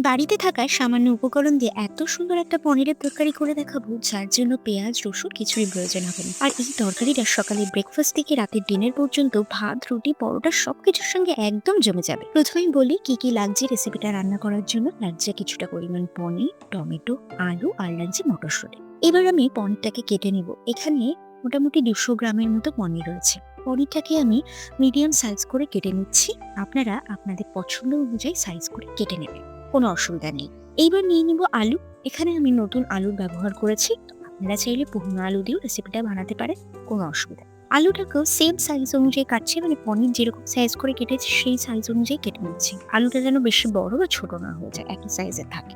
বাড়িতে থাকা সামান্য উপকরণ দিয়ে এত সুন্দর একটা পনিরের তরকারি করে দেখাবো, যার জন্য পেঁয়াজ, রসুন কিছুই প্রয়োজন হবে না। আর এই তরকারিটা সকালে ব্রেকফাস্ট থেকে রাতের ডিনার পর্যন্ত ভাত, রুটি, পরোটা সবকিছুর সঙ্গে একদম জমে যাবে। প্রথমেই বলি, কি কি লাগছে রেসিপিটা রান্না করার জন্য? লাগছে কিছুটা পরিমাণ পনির, টমেটো, আলু আর লাগছে মটরশুঁটি। এবার আমি পনিরটাকে কেটে নিব। এখানে মোটামুটি দুশো গ্রামের মতো পনির রয়েছে। পনিরটাকে আমি মিডিয়াম সাইজ করে কেটে নিচ্ছি। আপনারা আপনাদের পছন্দ অনুযায়ী সাইজ করে কেটে নেবেন। কোনো অসুবিধা নেই। এইবার নিয়ে নিব আলু। এখানে আমি নতুন আলুর ব্যবহার করেছি। আপনারা চাইলে পুরনো আলু দিয়েও রেসিপিটা বানাতে পারে কোনো অসুবিধা। আলুটাকেও সেম সাইজ অনুযায়ী কাটছি মানে পনির যেরকম সাইজ করে কেটেছি, সেই সাইজ অনুযায়ী কেটে নিচ্ছি। আলুটা যেন বেশি বড় বা ছোট না হয়ে যায়, একই সাইজের থাকে।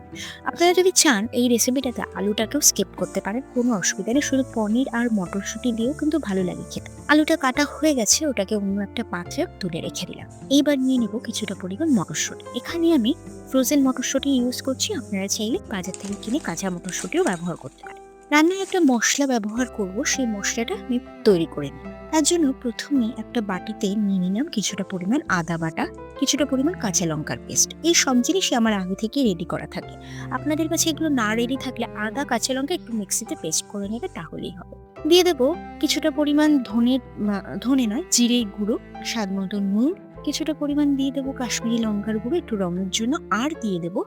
আপনারা যদি চান, এই রেসিপিটাতে আলুটাকেও স্কিপ করতে পারেন, কোনো অসুবিধা নেই। শুধু পনির আর মটরশুঁটি দিয়েও কিন্তু ভালো লাগে খেতে। আলুটা কাটা হয়ে গেছে, ওটাকে অন্য একটা পাত্রে তুলে রেখে দিলাম। এইবার নিয়ে নেব কিছুটা পরিমাণ মটরশুঁটি। এখানে আমি ফ্রোজেন মটরশুঁটি ইউজ করছি, আপনারা চাইলে বাজার থেকে কিনে কাঁচা মটরশুঁটিও ব্যবহার করতে পারেন। রান্নায় একটা মশলা ব্যবহার করব, সেই মশলাটা আমি তৈরি করে নিই তার জন্য প্রথমে একটা বাটিতে নিয়ে নিলাম কিছুটা পরিমাণ আদা বাটা, কিছুটা পরিমাণ কাঁচা লঙ্কার পেস্ট। এই সব জিনিসই আমার আগে থেকে রেডি করা থাকে। আপনাদের কাছে এগুলো না রেডি থাকলে আদা, কাঁচা লঙ্কা একটু মিক্সিতে পেস্ট করে নেবে, তাহলেই হবে। দিয়ে দেবো কিছুটা পরিমাণ ধনে ধনে নয়, জিরে গুঁড়ো, স্বাদ মতো নুন। কিছুটা পরিমাণ দিয়ে দেবো কাশ্মীরি লঙ্কার গুঁড়ো, একটু রঙের জন্য। আর দিয়ে দেবো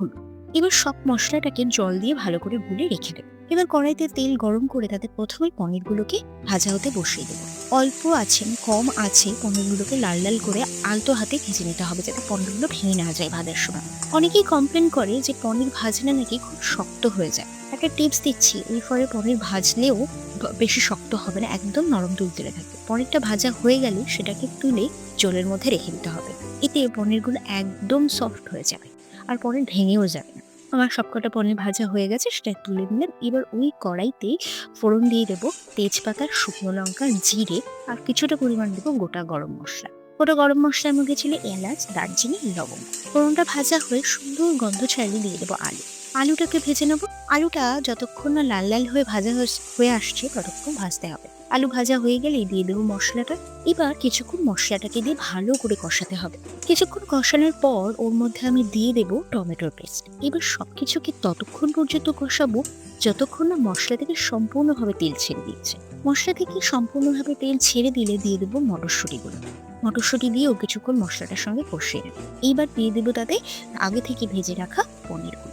হলুদ। এবার সব মশলাটাকে জল দিয়ে ভালো করে গুলে রেখে দেবো। এবার কড়াইতে তেল গরম করে তাতে প্রথমে পনিরগুলোকে ভাজা হতে বসিয়ে দেবো। অল্প আছে, কম আছে, পনিরগুলোকে লাল লাল করে আলতো হাতে ভেজে নিতে হবে যাতে পনিরগুলো ভেঙে না যায় ভাজার সময়। অনেকেই কমপ্লেন করে যে পনির ভাজলে নাকি খুব শক্ত হয়ে যায়। একটা টিপস দিচ্ছি এর ফলে পনির ভাজলেও বেশি শক্ত হবে না, একদম নরম তুলতুলে থাকবে। পনিরটা ভাজা হয়ে গেলে সেটাকে তুলে জলের মধ্যে রেখে দিতে হবে। এতে পনিরগুলো একদম সফট হয়ে যাবে। আর পনির ভেঙেও যাবে না। আমার সবকটা পনির ভাজা হয়ে গেছে, সেটা তুলে নিলাম। এবার ওই কড়াইতে ফোড়ন দিয়ে দেবো তেজপাতা শুকনো লঙ্কা, জিরে আর কিছুটা পরিমাণ দেবো গোটা গরম মশলা। গোটা গরম মশলার মধ্যে ছিল এলাচ, দারচিনি, লবঙ্গ। ফোড়নটা ভাজা হয়ে সুন্দর গন্ধ ছাড়িয়ে দিয়ে দেবো আলু। আলুটাকে ভেজে নেব। আলুটা যতক্ষণ না লাল লাল হয়ে ভাজা হয়ে- আসছে, ততক্ষণ ভাজতে হবে। আলু ভাজা হয়ে গেলেই দিয়ে দেবো মশলাটা। এবার কিছুক্ষণ মশলাটাকে দিয়ে ভালো করে কষাতে হবে। কিছুক্ষণ কষানোর পর ওর মধ্যে আমি দিয়ে দেবো টমেটোর পেস্ট। এবার সব কিছুকে ততক্ষণ পর্যন্ত কষাবো, যতক্ষণ না মশলা থেকে সম্পূর্ণভাবে তেল ছেড়ে দিচ্ছে। মশলা থেকে সম্পূর্ণভাবে তেল ছেড়ে দিলে দিয়ে দেবো মটরশুঁটিগুলো। মটরশুঁটি দিয়েও কিছুক্ষণ মশলাটার সঙ্গে কষিয়ে নেব। এইবার দিয়ে দেবো তাতে আগে থেকে ভেজে রাখা পনিরগুলো।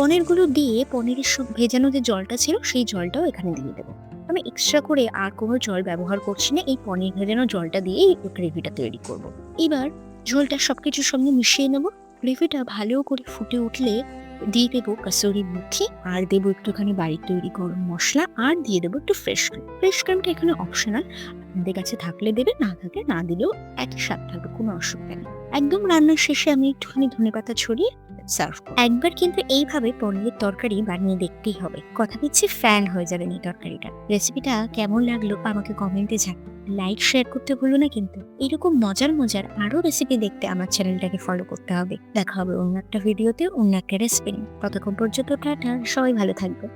পনিরগুলো দিয়ে পনিরের ভেজানো যে জলটা ছিল, সেই জলটাও এখানে দিয়ে দেবো। আমি এক্সট্রা করে আর কোনো জল ব্যবহার করছি না, এই পনির ভেজানো জলটা দিয়েই গ্রেভিটা তৈরি করব। এবার ঝোলটা সবকিছুর সঙ্গে মিশিয়ে নেব। গ্রেভিটা ভালো করে ফুটে উঠলে দিয়ে দেবো কাসুরি মেথি, আর দেবো একটুখানি বাড়ির তৈরি গরম মশলা, আর দিয়ে দেবো একটু ফ্রেশ ক্রিম ফ্রেশ ক্রিমটা এখানে অপশনাল আপনাদের কাছে থাকলে দেবে না থাকলে না দিলেও একই স্বাদ থাকবে, কোনো অসুবিধা নেই। একদম রান্নার শেষে আমি একটুখানি ধনেপাতা ছড়িয়ে সার্ভ একবার কিন্তু এইভাবে পনিরের তরকারি বানিয়ে দেখতেই হবে। কথা দিচ্ছি ফ্যান হয়ে যাবেন এই তরকারিটা। রেসিপিটা কেমন লাগল আমাকে কমেন্টে জানান লাইক শেয়ার করতে ভুলো না কিন্তু এরকম মজার মজার আরও রেসিপি দেখতে আমার চ্যানেলটাকে ফলো করতে হবে। দেখা হবে অন্য একটা ভিডিওতে অন্য একটা রেসিপি ততক্ষণ পর্যন্ত টাটা, সবাই ভালো থাকবে